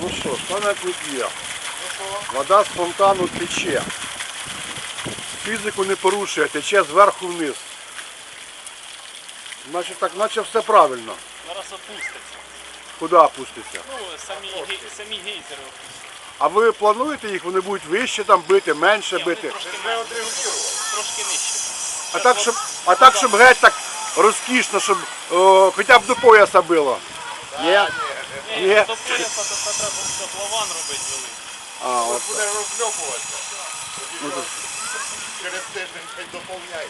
Ну що, ж, пане Клуб'є, вода з фонтану тече. Фізику не порушує, тече зверху вниз. Значить так, наче все правильно. Зараз опуститься. Куди опуститься? Ну, самі, самі гейзери опустяться. А ви плануєте їх, вони будуть вище там бити, менше Ні, бити? трошки, нижче. А так, щоб, а так, щоб геть так розкішно, щоб о, хоча б до пояса було. Ні? Ні, Ні. до пояса то треба котлован робити великий. А, от. Буде розльопуватися. Через тиждень хай доповняє.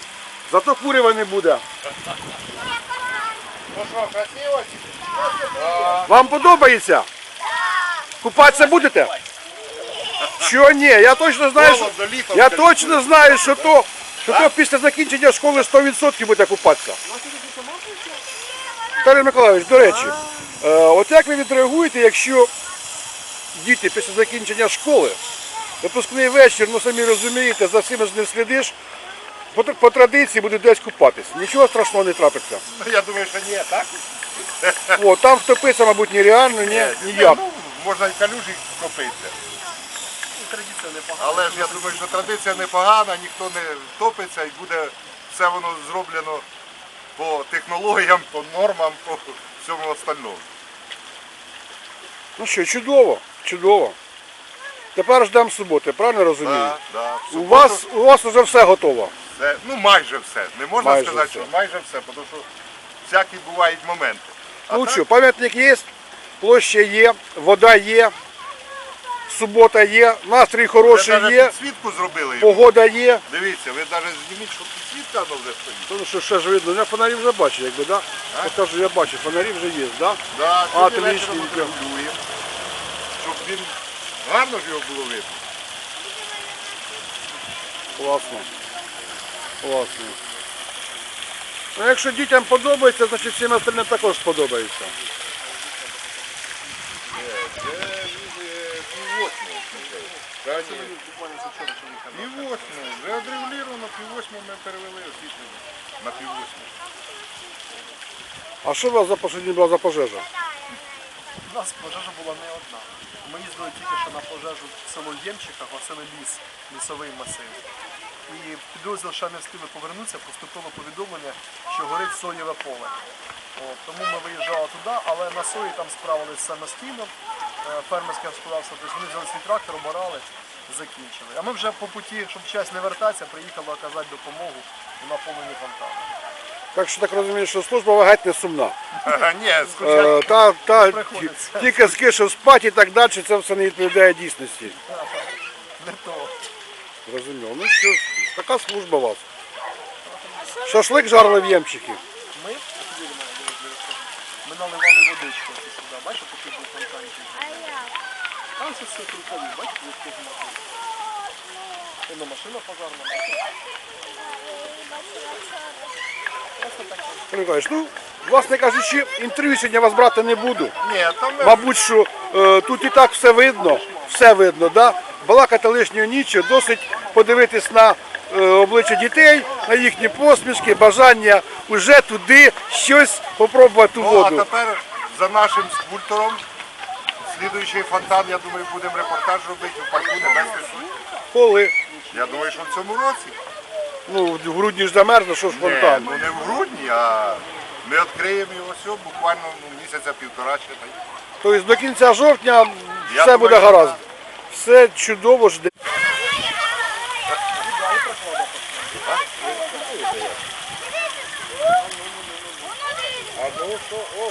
Зато курива не буде. Ну що, красиво? Вам подобається? Купатися будете? Що ні? Я точно знаю, що, Холодно, літом. я точно знаю, що то, що то після закінчення школи 100% буде купатися. Віталій Миколаївич, до речі, е, от як ви відреагуєте, якщо діти після закінчення школи, випускний вечір, ну самі розумієте, за всім ж не слідиш, по, по традиції будуть десь купатись. Нічого страшного не трапиться. Ну, Я думаю, що ні, так? О, там втопитися, мабуть, нереально, ні, ніяк. Ну, можна і калюжі втопитися. Традиція непогана. Але ж я думаю, що традиція непогана, ніхто не втопиться і буде все воно зроблено по технологіям, по нормам, по всьому остальному. Ну що, чудово, чудово. Тепер ждемо суботи, правильно розумію? Да, да. В У суботу вас у вас вже все готово. все, ну майже все. Не можна Майже сказати, все. що майже все, тому що всякі бувають моменти. А Ну так, що, пам'ятник є, площа є, вода є, субота є, настрій хороший є, підсвітку зробили. йому. погода є. Дивіться, ви навіть зніміть, що підсвітка воно вже стоїть. Ну що ще ж видно, я фонарі вже бачу, якби, да? Я кажу, я бачу, фонарі вже є, да? Да, А, сьогодні вечором отрегулюємо, щоб він гарно ж його було видно. Класно. Класно. Ну, якщо дітям подобається, значить всім остальним також сподобається. Пів восьмого. Вже отрегулювано, пів восьмого ми перевели освітлення. На пів восьмого. А що у вас за сьогодні була за пожежа? У нас пожежа була не одна. Ми їздили тільки що на пожежу в село Ємчиках, оце на ліс, лісовий масив. І підрозділ ще не встигли повернутися, поступило повідомлення, що горить соєве поле. От, тому ми виїжджали туди, але на сої там справились самостійно. Фермерське господарство, тобто вони взяли свій трактор, обирали, закінчили. А ми вже по путі, щоб час не вертатися, приїхали оказати допомогу у наповненні фонтану. Так що так розумію, що служба вагать не сумна. Ага, Ні, Е, скучать. та, та, приходиться. тільки скишив спати і так далі, це все не відповідає дійсності. Не то. Зрозуміло. Ну що, ж, така служба у вас. Шашлик жарили в Ємчики. Ми, ми наливали водичку ось сюди. Бачите, такий був фонтанчик. Там все все рукаві, бачите, як. Воно машина пожарна, бачите? Миколаївич, ну, власне кажучи, інтерв'ю сьогодні вас брати не буду. Ні, там ми Мабуть, що е, тут і так все видно, все видно, да? балакати лишнього нічого, досить подивитись на обличчя дітей, на їхні посмішки, бажання вже туди щось попробувати у Ну, а тепер за нашим скульптором, слідуючий фонтан, я думаю, будемо репортаж робити у парку Небесний Суд. Коли? Я думаю, що в цьому році. Ну, в грудні ж замерзне, що ж Ні, фонтан. ну не в грудні, а ми відкриємо його все буквально ну, місяця півтора ще. Тобто до кінця жовтня Я все думаю, буде гаразд. Все чудово жде. А ну що, ого.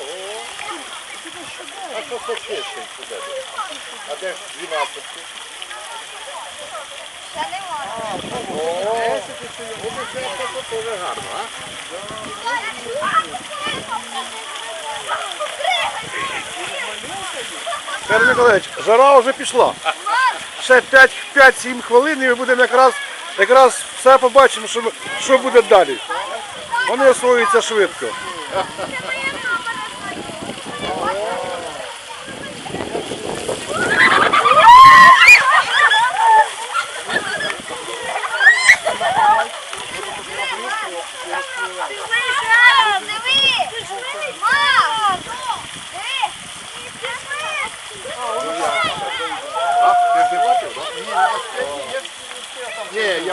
А що сосиски сюди? А де ж 12? Ще немає. О, це дуже гарно, а? Петро Миколаївич, жара вже пішла. Ще 5-7 хвилин і ми будемо якраз, якраз все побачимо, що, що буде далі. Вони освоюються швидко.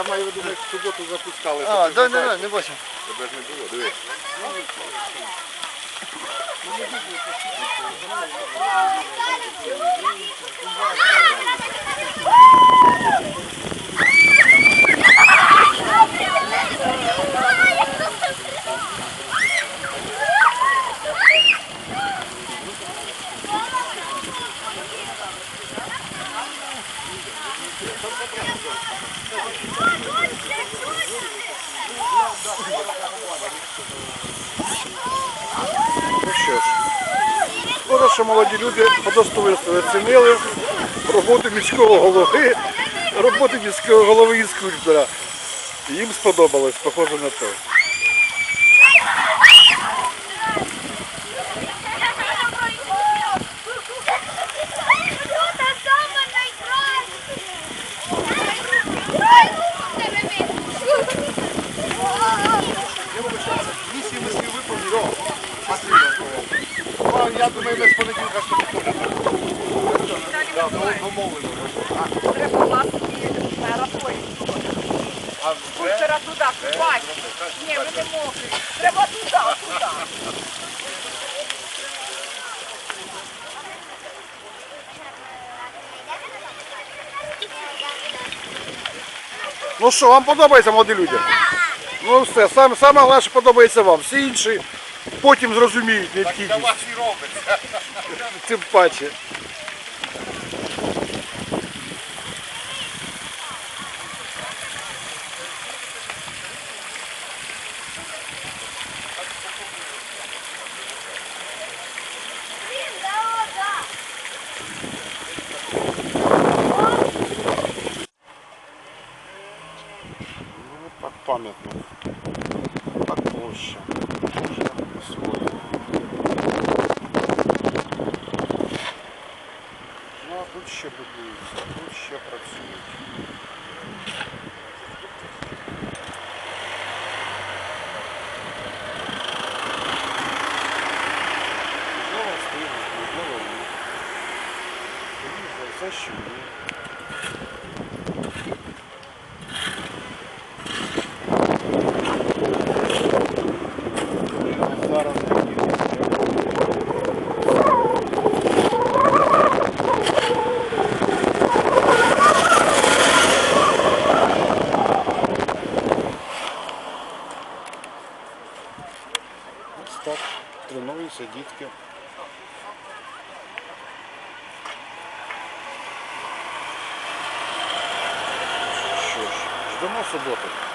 я маю в виду, в суботу запускали. А, да, не, не, не бачив. Тебе ж не було, дивись що ж, скоро, що молоді люди достоинству оцінили роботу міського голови, роботу міського голови і скульптора. Їм сподобалось, похоже на те. Та сама найкраще. Місії ми свій виповнили. Спасибо. Ну, Я думаю, ми з понеділка що Да, ну, домовлено. Треба власні мера поїздку. А Скульптора туди, бать. Ні, ви не можете. Треба туди, туди. Ну що, вам подобається, молоді люди? Ну все, саме, саме головне, що подобається вам. Всі інші потім зрозуміють необхідність. вас і робиться. Тим паче. Ну, так пам'ятно. Так площа. Своє. Ну, а тут ще будується, тут ще працюють. Тренуються дітки. Що ж, ждемо суботи.